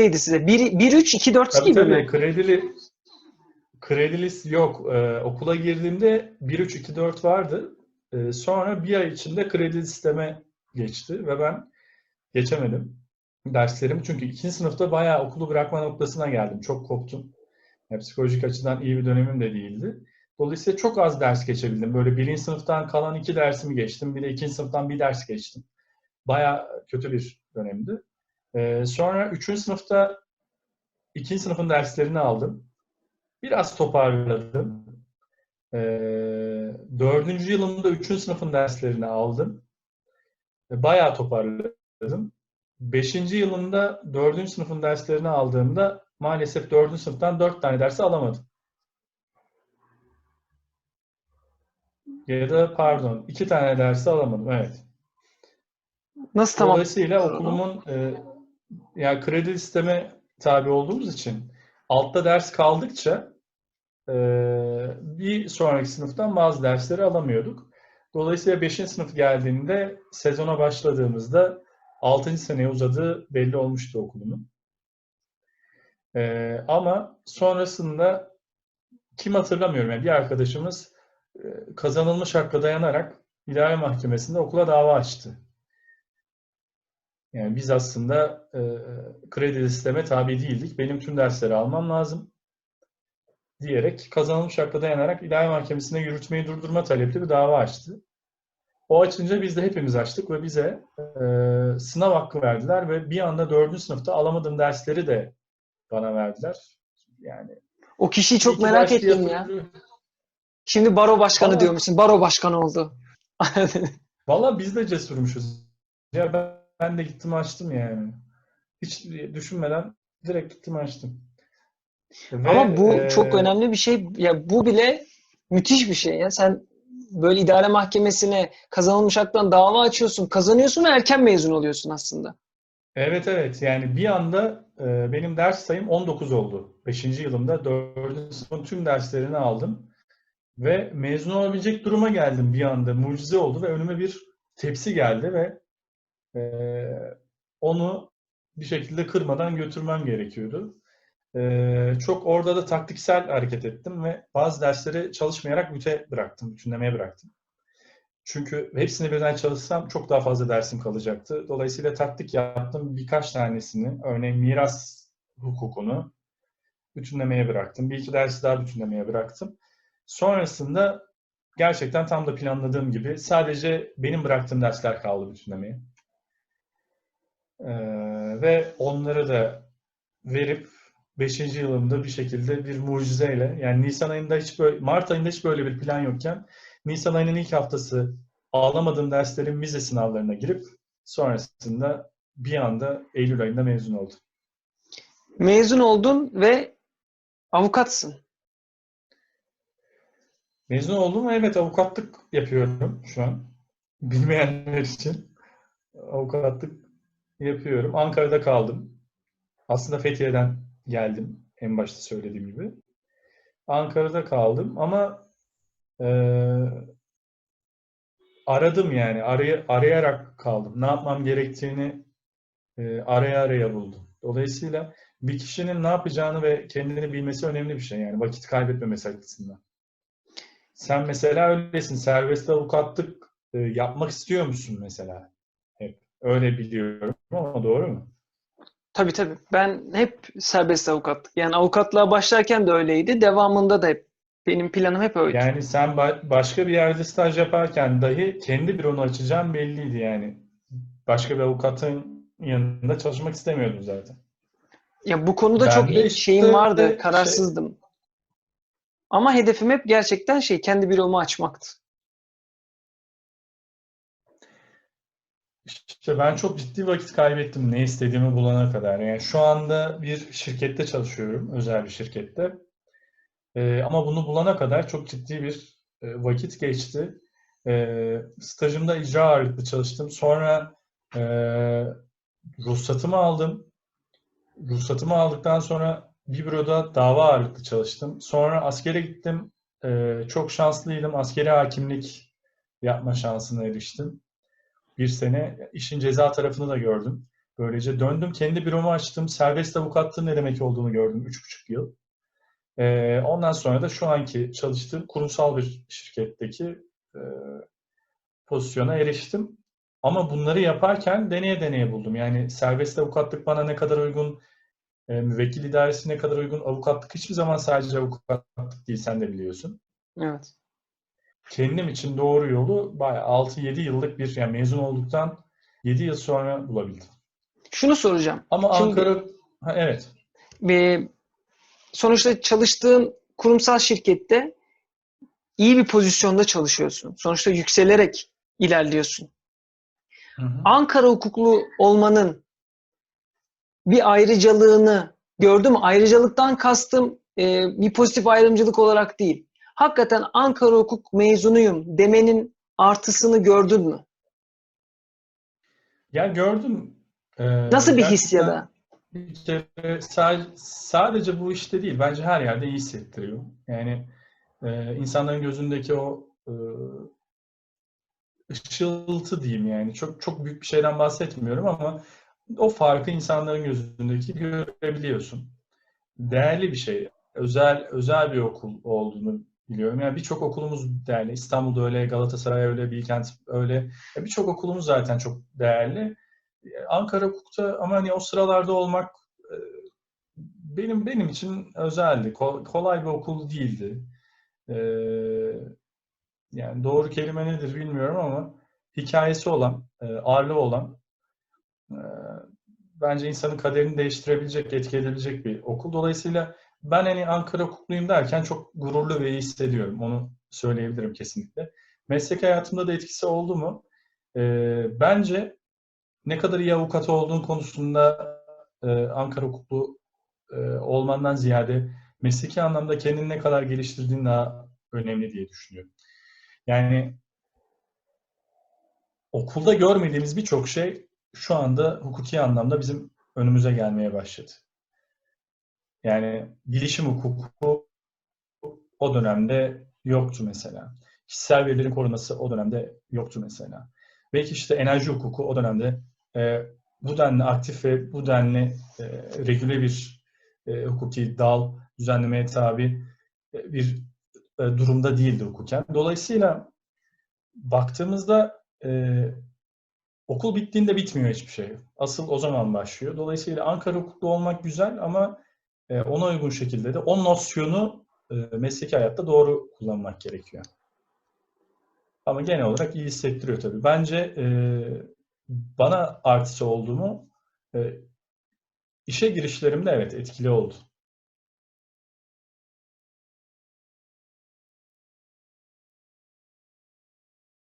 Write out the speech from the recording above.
neydi size? 1-3-2-4 Tabii gibi tabii mi? kredili kredili yok. Ee, okula girdiğimde 1-3-2-4 vardı. Ee, sonra bir ay içinde kredi sisteme geçti ve ben geçemedim derslerimi. Çünkü ikinci sınıfta bayağı okulu bırakma noktasına geldim. Çok koptum. Yani psikolojik açıdan iyi bir dönemim de değildi. Dolayısıyla çok az ders geçebildim. Böyle birinci sınıftan kalan iki dersimi geçtim. Bir de ikinci sınıftan bir ders geçtim. Bayağı kötü bir dönemdi. Ee, sonra üçüncü sınıfta ikinci sınıfın derslerini aldım. Biraz toparladım. Ee, dördüncü yılımda üçüncü sınıfın derslerini aldım. Bayağı toparladım. Beşinci yılımda dördüncü sınıfın derslerini aldığımda maalesef dördüncü sınıftan dört tane dersi alamadım. Ya da pardon, iki tane dersi alamadım. Evet. Nasıl tamam? Dolayısıyla okulumun e, yani kredi sisteme tabi olduğumuz için altta ders kaldıkça e, bir sonraki sınıftan bazı dersleri alamıyorduk. Dolayısıyla 5. sınıf geldiğinde sezona başladığımızda 6. seneye uzadığı belli olmuştu okulumun. E, ama sonrasında kim hatırlamıyorum yani bir arkadaşımız e, kazanılmış hakka dayanarak idare mahkemesinde okula dava açtı. Yani biz aslında e, kredi sisteme tabi değildik. Benim tüm dersleri almam lazım diyerek kazanılmış hakka dayanarak idare mahkemesine yürütmeyi durdurma talepli bir dava açtı. O açınca biz de hepimiz açtık ve bize e, sınav hakkı verdiler ve bir anda dördüncü sınıfta alamadığım dersleri de bana verdiler. Yani O kişiyi çok merak ettim ya. yapıldı. Şimdi baro başkanı Ama- diyormuşsun. Baro başkanı oldu. Valla biz de cesurmuşuz. Ya ben, ben de gittim açtım yani. Hiç düşünmeden direkt gittim açtım. Ve, Ama bu e, çok önemli bir şey. Ya bu bile müthiş bir şey ya. Sen böyle idare mahkemesine kazanılmış haktan dava açıyorsun, kazanıyorsun ve erken mezun oluyorsun aslında. Evet evet yani bir anda e, benim ders sayım 19 oldu. 5. yılımda 4. sınıfın tüm derslerini aldım. Ve mezun olabilecek duruma geldim bir anda. Mucize oldu ve önüme bir tepsi geldi ve e, onu bir şekilde kırmadan götürmem gerekiyordu. E, çok orada da taktiksel hareket ettim ve bazı dersleri çalışmayarak büte bıraktım, bütünlemeye bıraktım. Çünkü hepsini birden çalışsam çok daha fazla dersim kalacaktı. Dolayısıyla taktik yaptım. Birkaç tanesini, örneğin miras hukukunu bütünlemeye bıraktım. Bir iki dersi daha bütünlemeye bıraktım. Sonrasında gerçekten tam da planladığım gibi sadece benim bıraktığım dersler kaldı bütünlemeye. Ee, ve onları da verip 5. yılımda bir şekilde bir mucizeyle yani Nisan ayında hiç böyle Mart ayında hiç böyle bir plan yokken Nisan ayının ilk haftası alamadığım derslerin vize sınavlarına girip sonrasında bir anda Eylül ayında mezun oldum. Mezun oldun ve avukatsın. Mezun oldum ve evet avukatlık yapıyorum şu an. Bilmeyenler için avukatlık yapıyorum. Ankara'da kaldım. Aslında Fethiye'den geldim en başta söylediğim gibi. Ankara'da kaldım ama e, aradım yani aray arayarak kaldım. Ne yapmam gerektiğini e, araya araya buldum. Dolayısıyla bir kişinin ne yapacağını ve kendini bilmesi önemli bir şey yani vakit kaybetmemesi açısından. Sen mesela öylesin. Serbest avukatlık e, yapmak istiyor musun mesela? Öyle biliyorum ama doğru mu? Tabii tabii. Ben hep serbest avukatlık. Yani avukatlığa başlarken de öyleydi. Devamında da hep. Benim planım hep öyle. Yani sen ba- başka bir yerde staj yaparken dahi kendi büronu açacağın belliydi yani. Başka bir avukatın yanında çalışmak istemiyordun zaten. Ya bu konuda Ben çok iyi şeyim işte vardı. şey- Kararsızdım. Ama hedefim hep gerçekten şey kendi büromu açmaktı. İşte ben çok ciddi vakit kaybettim ne istediğimi bulana kadar. Yani şu anda bir şirkette çalışıyorum, özel bir şirkette. Ee, ama bunu bulana kadar çok ciddi bir e, vakit geçti. Ee, stajımda icra ağırlıklı çalıştım. Sonra e, ruhsatımı aldım. Ruhsatımı aldıktan sonra bir büroda dava ağırlıklı çalıştım. Sonra askere gittim. Ee, çok şanslıydım. Askeri hakimlik yapma şansına eriştim. Bir sene işin ceza tarafını da gördüm. Böylece döndüm, kendi büromu açtım. Serbest avukatlığın ne demek olduğunu gördüm 3,5 yıl. Ee, ondan sonra da şu anki çalıştığım kurumsal bir şirketteki e, pozisyona eriştim. Ama bunları yaparken deneye deneye buldum. Yani serbest avukatlık bana ne kadar uygun, e, müvekkil idaresi ne kadar uygun, avukatlık hiçbir zaman sadece avukatlık değil, sen de biliyorsun. Evet. Kendim için doğru yolu bayağı 6-7 yıllık bir, yani mezun olduktan 7 yıl sonra bulabildim. Şunu soracağım. Ama Şimdi- Ankara, ha, evet. Ve sonuçta çalıştığın kurumsal şirkette iyi bir pozisyonda çalışıyorsun. Sonuçta yükselerek ilerliyorsun. Hı hı. Ankara hukuklu olmanın bir ayrıcalığını gördüm. Ayrıcalıktan kastım e, bir pozitif ayrımcılık olarak değil. Hakikaten Ankara hukuk mezunuyum demenin artısını gördün mü? Ya gördüm. Ee, Nasıl bir his ya da? Bir kere sa- sadece bu işte değil, bence her yerde iyi hissettiriyor. Yani e, insanların gözündeki o e, ışıltı diyeyim yani. Çok çok büyük bir şeyden bahsetmiyorum ama o farkı insanların gözündeki görebiliyorsun. Değerli bir şey. Özel özel bir okul olduğunu biliyorum. Yani birçok okulumuz değerli. İstanbul'da öyle, Galatasaray öyle, Bilkent öyle. Birçok okulumuz zaten çok değerli. Ankara Hukuk'ta ama hani o sıralarda olmak e, benim benim için özeldi. Ko- Kolay bir okul değildi. E, Yani doğru kelime nedir bilmiyorum ama hikayesi olan, e, ağırlığı olan, e, bence insanın kaderini değiştirebilecek, etki edebilecek bir okul. Dolayısıyla ben hani Ankara hukukluyum derken çok gururlu ve iyi hissediyorum. Onu söyleyebilirim kesinlikle. Meslek hayatımda da etkisi oldu mu? E, bence ne kadar iyi avukat olduğun konusunda e, Ankara hukuklu e, olmandan ziyade mesleki anlamda kendini ne kadar geliştirdiğin daha önemli diye düşünüyorum. Yani okulda görmediğimiz birçok şey şu anda hukuki anlamda bizim önümüze gelmeye başladı. Yani bilişim hukuku o dönemde yoktu mesela. Kişisel verilerin korunması o dönemde yoktu mesela. Belki işte enerji hukuku o dönemde e, bu denli aktif ve bu denli e, regüle bir e, hukuki dal düzenlemeye tabi e, bir e, durumda değildi hukuken. Dolayısıyla baktığımızda e, okul bittiğinde bitmiyor hiçbir şey. Asıl o zaman başlıyor. Dolayısıyla Ankara hukuklu olmak güzel ama e, ona uygun şekilde de o nosyonu e, mesleki hayatta doğru kullanmak gerekiyor. Ama genel olarak iyi hissettiriyor tabii. Bence e, bana artısı oldu mu e, işe girişlerimde evet etkili oldu.